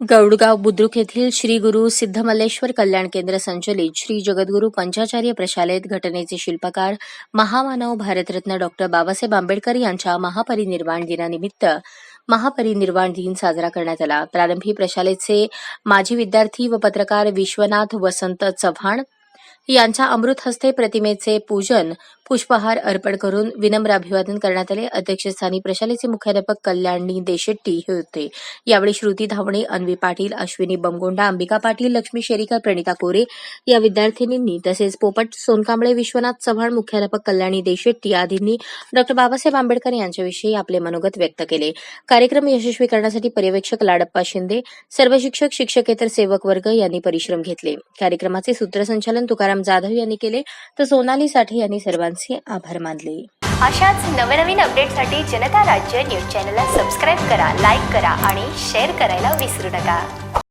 गौडगाव बुद्रुक येथील श्री गुरु सिद्धमल्लेश्वर कल्याण केंद्र संचलित श्री जगद्गुरु पंचाचार्य प्रशालेत घटनेचे शिल्पकार महामानव भारतरत्न डॉक्टर बाबासाहेब आंबेडकर यांच्या महापरिनिर्वाण दिनानिमित्त महापरिनिर्वाण दिन साजरा करण्यात आला. प्रारंभी प्रशालेचे माजी विद्यार्थी व पत्रकार विश्वनाथ वसंत चव्हाण यांच्या अमृतहस्ते प्रतिमेचे पूजन पुष्पहार अर्पण करून विनम्र अभिवादन करण्यात आले. अध्यक्षस्थानी प्रशालेचे मुख्याध्यापक कल्याणी देशेट्टी हे होते. यावेळी श्रुती धावणे अन्वी पाटील अश्विनी बमगोंडा अंबिका पाटील लक्ष्मी शेरीकर प्रणिता कोरे या विद्यार्थिनींनी तसेच पोपट सोनकांबळे विश्वनाथ चव्हाण मुख्याध्यापक कल्याणी देशेट्टी आदींनी डॉक्टर बाबासाहेब आंबेडकर यांच्याविषयी आपले मनोगत व्यक्त केले. कार्यक्रम यशस्वी करण्यासाठी पर्यवेक्षक लाडप्पा शिंदे सर्व शिक्षक शिक्षकेतर सेवक वर्ग यांनी परिश्रम घेतले. कार्यक्रमाचे सूत्रसंचालन तुकाराम जाधव यांनी केले तर सोनाली साठे यांनी सर्वांचे आभार मानले. अशाच नवनवीन अपडेटसाठी जनता राज्य न्यूज चॅनलला सबस्क्राईब करा लाईक करा आणि शेअर करायला विसरू नका.